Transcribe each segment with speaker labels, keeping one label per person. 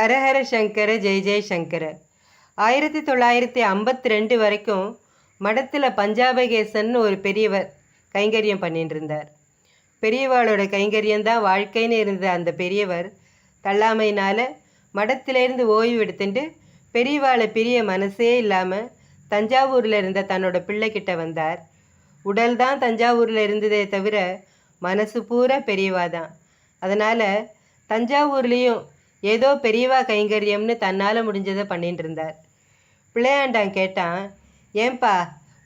Speaker 1: ஹரஹர சங்கர ஜெய் ஜெய்சங்கர ஆயிரத்தி தொள்ளாயிரத்தி ஐம்பத்தி ரெண்டு வரைக்கும் மடத்தில் பஞ்சாபகேசன் ஒரு பெரியவர் கைங்கரியம் பண்ணிட்டு இருந்தார் பெரியவாளோட கைங்கரியம் தான் வாழ்க்கைன்னு இருந்த அந்த பெரியவர் தள்ளாமையினால் மடத்திலேருந்து ஓய்வு எடுத்துட்டு பெரியவாளை பிரிய மனசே இல்லாமல் தஞ்சாவூரில் இருந்த தன்னோட பிள்ளைக்கிட்ட வந்தார். உடல் தான் தஞ்சாவூரில் இருந்ததே தவிர மனசு பூரா பெரியவா தான் அதனால் தஞ்சாவூர்லேயும் ஏதோ பெரியவா கைங்கரியம்னு தன்னால் முடிஞ்சதை பண்ணிட்டு இருந்தார். பிள்ளையாண்டான் கேட்டான் ஏன்பா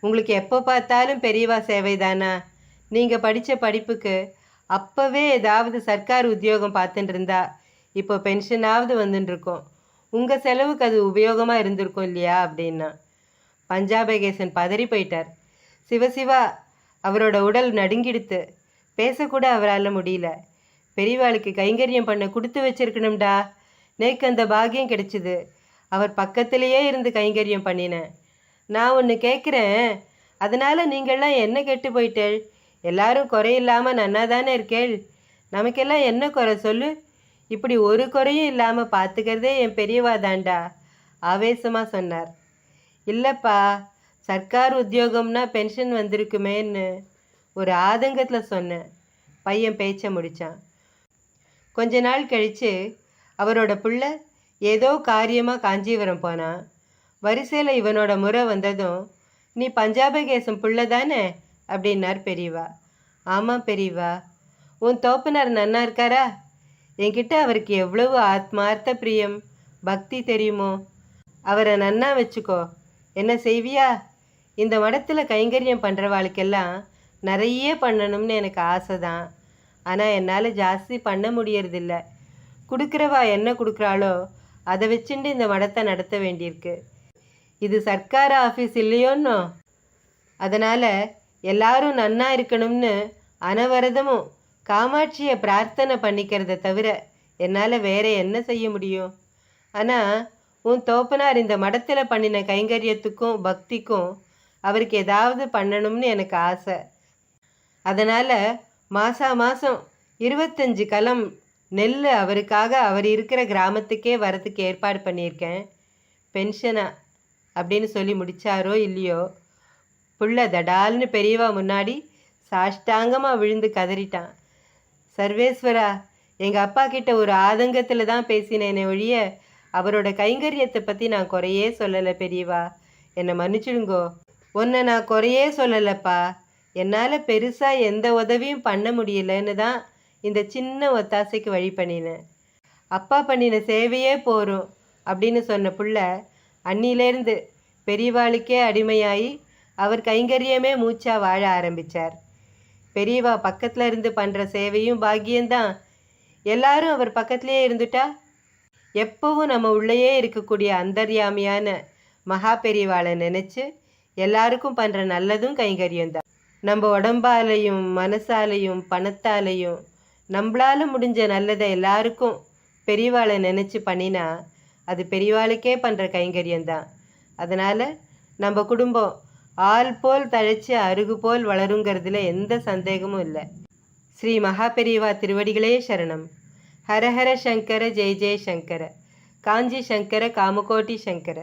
Speaker 1: உங்களுக்கு எப்போ பார்த்தாலும் பெரியவா சேவை தானா நீங்கள் படித்த படிப்புக்கு அப்போவே ஏதாவது சர்க்கார் உத்தியோகம் பார்த்துட்டு இருந்தா இப்போ பென்ஷனாவது வந்துட்டுருக்கோம் உங்கள் செலவுக்கு அது உபயோகமாக இருந்திருக்கும் இல்லையா? அப்படின்னா. பஞ்சாபகேசன் பதறி போயிட்டார். சிவசிவா அவரோட உடல் நடுங்கிடுத்து. பேசக்கூட அவரால் முடியல. பெரியவாளுக்கு கைங்கரியம் பண்ண கொடுத்து வச்சிருக்கணும்டா. நேக்கு அந்த பாகியம் கிடைச்சிது. அவர் பக்கத்திலேயே இருந்து கைங்கரியம் பண்ணினேன் நான் ஒன்று கேட்குறேன் அதனால் நீங்கள்லாம் என்ன கெட்டு போயிட்டேள்? எல்லாரும் குறையில்லாமல் நன்னா தானே இருக்கேள்? நமக்கெல்லாம் என்ன குறை சொல்லு? இப்படி ஒரு குறையும் இல்லாமல் பார்த்துக்கிறதே என் பெரியவா தாண்டா ஆவேசமாக சொன்னார். இல்லைப்பா சர்க்கார் உத்தியோகம்னா பென்ஷன் வந்திருக்குமேன்னு ஒரு ஆதங்கத்தில் சொன்னேன். பையன் பேச்ச முடித்தான் கொஞ்ச நாள் கழித்து அவரோட புள்ள ஏதோ காரியமாக காஞ்சிபுரம் போனான் வரிசையில் இவனோட முறை வந்ததும் நீ பஞ்சாபகேசம் புள்ள தானே? அப்படின்னார் பெரியவா. ஆமாம் பெரியவா. உன் தோப்பனார் நன்னா இருக்காரா? என்கிட்ட அவருக்கு எவ்வளவு ஆத்மார்த்த பிரியம் பக்தி தெரியுமோ? அவரை நன்னா வச்சுக்கோ. என்ன செய்வியா? இந்த மடத்தில் கைங்கரியம் பண்ணுறவாளுக்கெல்லாம் நிறைய பண்ணணும்னு எனக்கு ஆசை தான் ஆனால் என்னால் ஜாஸ்தி பண்ண முடியறதில்ல. கொடுக்குறவா என்ன கொடுக்குறாளோ அதை வச்சுட்டு இந்த மடத்தை நடத்த வேண்டியிருக்கு. இது சர்க்கார் ஆஃபீஸ் இல்லையோன்னோ? அதனால் எல்லாரும் நன்னா இருக்கணும்னு அனவரதமும் காமாட்சியை பிரார்த்தனை பண்ணிக்கிறத தவிர என்னால் வேற என்ன செய்ய முடியும்? ஆனால் உன் தோப்பனார் இந்த மடத்தில் பண்ணின கைங்கரியத்துக்கும் பக்திக்கும் அவருக்கு ஏதாவது பண்ணணும்னு எனக்கு ஆசை. அதனால் மாசா மாதம் இருபத்தஞ்சு கலம் நெல் அவருக்காக அவர் இருக்கிற கிராமத்துக்கே வரதுக்கு ஏற்பாடு பண்ணியிருக்கேன். பென்ஷனா அப்படின்னு சொல்லி முடித்தாரோ இல்லையோ? புள்ள தடால்னு பெரியவா முன்னாடி சாஷ்டாங்கமாக விழுந்து கதறிட்டான். சர்வேஸ்வரா எங்கள் அப்பா கிட்ட ஒரு ஆதங்கத்தில் தான் பேசினேனே ஒழிய அவரோட கைங்கரியத்தை பற்றி நான் குறையே சொல்லலை பெரியவா. என்னை மன்னிச்சிடுங்கோ. உன்னை நான் குறையே சொல்லலைப்பா. என்னால் பெருசாக எந்த உதவியும் பண்ண முடியலன்னு தான் இந்த சின்ன ஒத்தாசைக்கு வழி பண்ணினேன். அப்பா பண்ணின சேவையே போரும் அப்படின்னு சொன்ன புள்ள அன்னிலேருந்து பெரியவாளுக்கே அடிமையாகி அவர் கைங்கரியமே மூச்சா வாழ ஆரம்பித்தார் பெரியவா பக்கத்தில் இருந்து பண்ணுற சேவையும் பாக்கியம்தான். எல்லாரும் அவர் பக்கத்திலே இருந்துட்டா? எப்பவும் நம்ம உள்ளேயே இருக்கக்கூடிய அந்தர்யாமியான மகா பெரியவாளை நினச்சி எல்லாருக்கும் பண்ணுற நல்லதும் கைங்கரியம் தான் நம்ம உடம்பாலையும் மனசாலையும் பணத்தாலையும் நம்மளால் முடிஞ்ச நல்லதை எல்லாருக்கும் பெரியவாளை நினச்சி பண்ணினா அது பெரியவாளுக்கே பண்ணுற கைங்கரியந்தான் அதனால் நம்ம குடும்பம் ஆள் போல் தழைச்சி அருகு போல் வளருங்கிறதுல எந்த சந்தேகமும் இல்லை. ஸ்ரீ மகா பெரியவா திருவடிகளே சரணம். ஹரஹர சங்கர ஜெய ஜெய சங்கர. காஞ்சி சங்கர காமகோட்டி சங்கர.